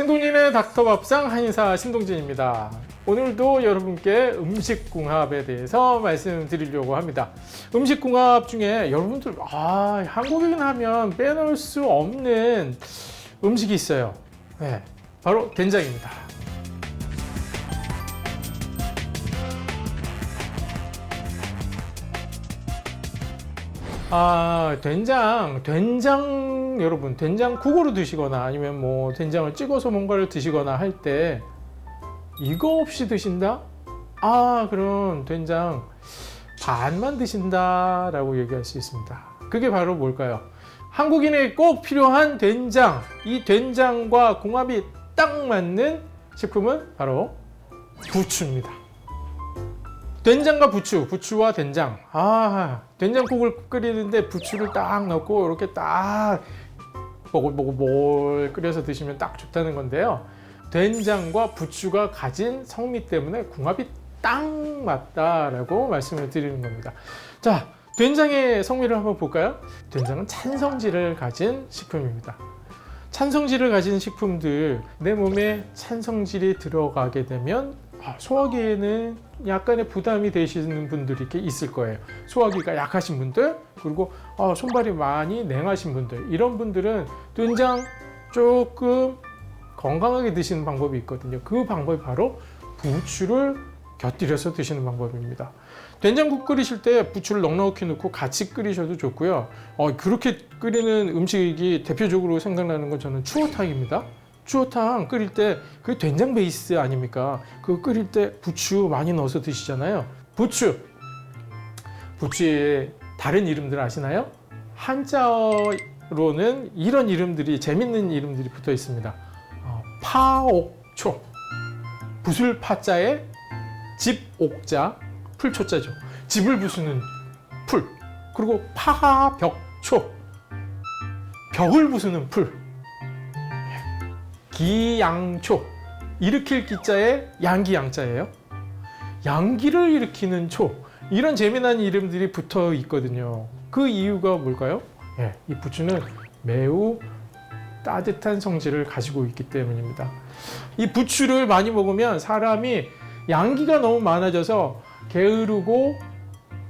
신동진의 닥터밥상 한의사 신동진입니다. 오늘도 여러분께 음식궁합에 대해서 말씀드리려고 합니다. 음식궁합 중에 여러분들 아 한국인 하면 빼놓을 수 없는 음식이 있어요. 네, 바로 된장입니다. 아, 된장, 된장, 여러분, 된장국으로 드시거나 아니면 뭐 된장을 찍어서 뭔가를 드시거나 할 때 이거 없이 드신다? 아, 그럼 된장 반만 드신다 라고 얘기할 수 있습니다. 그게 바로 뭘까요? 한국인에 꼭 필요한 된장. 이 된장과 궁합이 딱 맞는 식품은 바로 부추입니다. 된장과 부추, 부추와 된장. 아, 된장국을 끓이는데 부추를 딱 넣고 이렇게 딱 보글보글 끓여서 드시면 딱 좋다는 건데요. 된장과 부추가 가진 성미 때문에 궁합이 딱 맞다라고 말씀을 드리는 겁니다. 자, 된장의 성미를 한번 볼까요? 된장은 찬성질을 가진 식품입니다. 찬성질을 가진 식품들 내 몸에 찬성질이 들어가게 되면 아, 소화기에는 약간의 부담이 되시는 분들이 이렇게 있을 거예요. 소화기가 약하신 분들 그리고 아, 손발이 많이 냉하신 분들 이런 분들은 된장 조금 건강하게 드시는 방법이 있거든요. 그 방법이 바로 부추를 곁들여서 드시는 방법입니다. 된장국 끓이실 때 부추를 넉넉히 넣고 같이 끓이셔도 좋고요. 어, 그렇게 끓이는 음식이 대표적으로 생각나는 건 저는 추어탕입니다. 추어탕 끓일 때 그 된장 베이스 아닙니까? 그 끓일 때 부추 많이 넣어서 드시잖아요. 부추. 부추의 다른 이름들 아시나요? 한자어로는 이런 이름들이 재밌는 이름들이 붙어 있습니다. 어, 파옥초. 부술 파자에 집옥자 풀초자죠. 집을 부수는 풀. 그리고 파벽초. 벽을 부수는 풀. 기양초. 일으킬 기자에 양기 양자예요. 양기를 일으키는 초. 이런 재미난 이름들이 붙어 있거든요. 그 이유가 뭘까요? 예, 이 부추는 매우 따뜻한 성질을 가지고 있기 때문입니다. 이 부추를 많이 먹으면 사람이 양기가 너무 많아져서 게으르고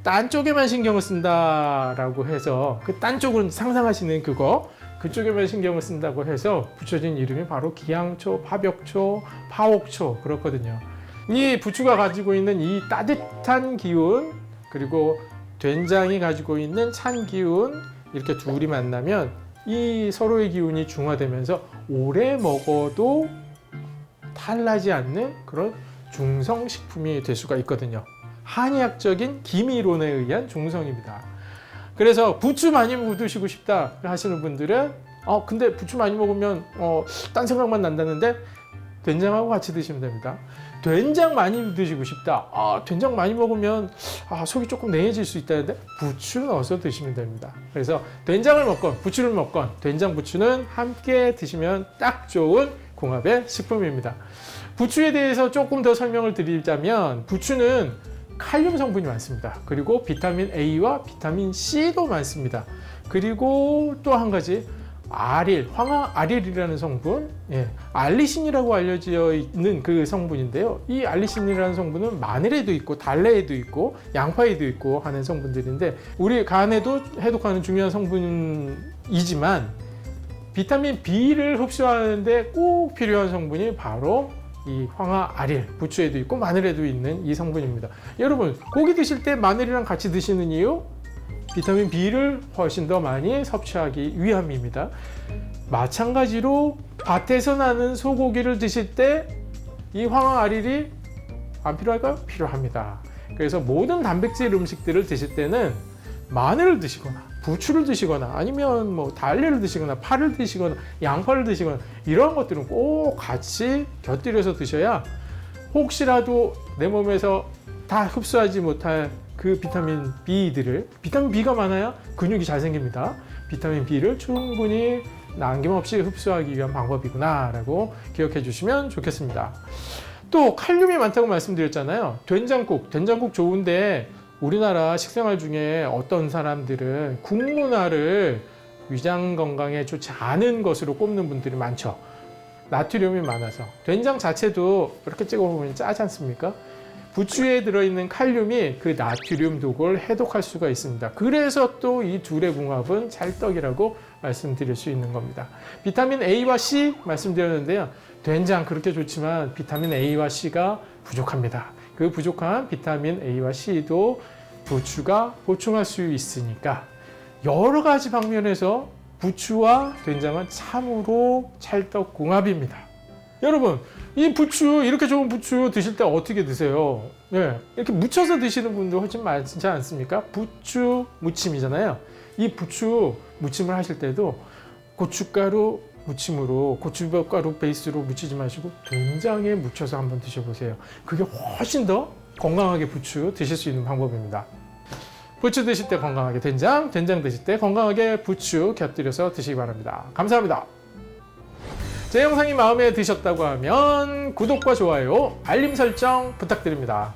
딴 쪽에만 신경을 쓴다라고 해서 그 딴 쪽은 상상하시는 그거 그쪽에만 신경을 쓴다고 해서 붙여진 이름이 바로 기양초, 파벽초, 파옥초 그렇거든요. 이 부추가 가지고 있는 이 따뜻한 기운 그리고 된장이 가지고 있는 찬 기운 이렇게 둘이 만나면 이 서로의 기운이 중화되면서 오래 먹어도 탈나지 않는 그런 중성 식품이 될 수가 있거든요. 한의학적인 기미론에 의한 중성입니다. 그래서 부추 많이 드시고 싶다 하시는 분들은 어 근데 부추 많이 먹으면 어딴 생각만 난다는데 된장하고 같이 드시면 됩니다. 된장 많이 드시고 싶다. 아 된장 많이 먹으면 아 속이 조금 냉해질 수 있다는데 부추 넣어서 드시면 됩니다. 그래서 된장을 먹건 부추를 먹건 된장 부추는 함께 드시면 딱 좋은 궁합의 식품입니다. 부추에 대해서 조금 더 설명을 드리자면 부추는 칼륨 성분이 많습니다. 그리고 비타민 A와 비타민 C도 많습니다. 그리고 또 한 가지 아릴, 황화 아릴이라는 성분, 예, 알리신이라고 알려져 있는 그 성분인데요. 이 알리신이라는 성분은 마늘에도 있고 달래에도 있고 양파에도 있고 하는 성분들인데 우리 간에도 해독하는 중요한 성분이지만 비타민 B를 흡수하는데 꼭 필요한 성분이 바로 이 황화 아릴 부추에도 있고 마늘에도 있는 이 성분입니다. 여러분 고기 드실 때 마늘이랑 같이 드시는 이유 비타민 B를 훨씬 더 많이 섭취하기 위함입니다. 마찬가지로 밭에서 나는 소고기를 드실 때 이 황화 아릴이 안 필요할까요? 필요합니다. 그래서 모든 단백질 음식들을 드실 때는 마늘을 드시거나 부추를 드시거나 아니면 뭐 달래를 드시거나 파를 드시거나 양파를 드시거나 이런 것들은 꼭 같이 곁들여서 드셔야 혹시라도 내 몸에서 다 흡수하지 못할 그 비타민 B들을 비타민 B가 많아야 근육이 잘 생깁니다. 비타민 B를 충분히 남김없이 흡수하기 위한 방법이구나라고 기억해 주시면 좋겠습니다. 또 칼륨이 많다고 말씀드렸잖아요. 된장국, 된장국 좋은데 우리나라 식생활 중에 어떤 사람들은 국문화를 위장 건강에 좋지 않은 것으로 꼽는 분들이 많죠. 나트륨이 많아서 된장 자체도 이렇게 찍어 보면 짜지 않습니까? 부추에 들어있는 칼륨이 그 나트륨 독을 해독할 수가 있습니다. 그래서 또 이 둘의 궁합은 찰떡이라고 말씀드릴 수 있는 겁니다. 비타민 A와 C 말씀드렸는데요. 된장 그렇게 좋지만 비타민 A와 C가 부족합니다. 그 부족한 비타민 A와 C도 부추가 보충할 수 있으니까 여러 가지 방면에서 부추와 된장은 참으로 찰떡궁합입니다. 여러분, 이 부추 이렇게 좋은 부추 드실 때 어떻게 드세요? 예, 이렇게 무쳐서 드시는 분도 훨씬 많지 않습니까? 부추 무침이잖아요. 이 부추 무침을 하실 때도 고춧가루 무침으로 고춧가루 베이스로 무치지 마시고 된장에 무쳐서 한번 드셔보세요. 그게 훨씬 더 건강하게 부추 드실 수 있는 방법입니다. 부추 드실 때 건강하게 된장, 된장 드실 때 건강하게 부추 곁들여서 드시기 바랍니다. 감사합니다. 제 영상이 마음에 드셨다고 하면 구독과 좋아요, 알림 설정 부탁드립니다.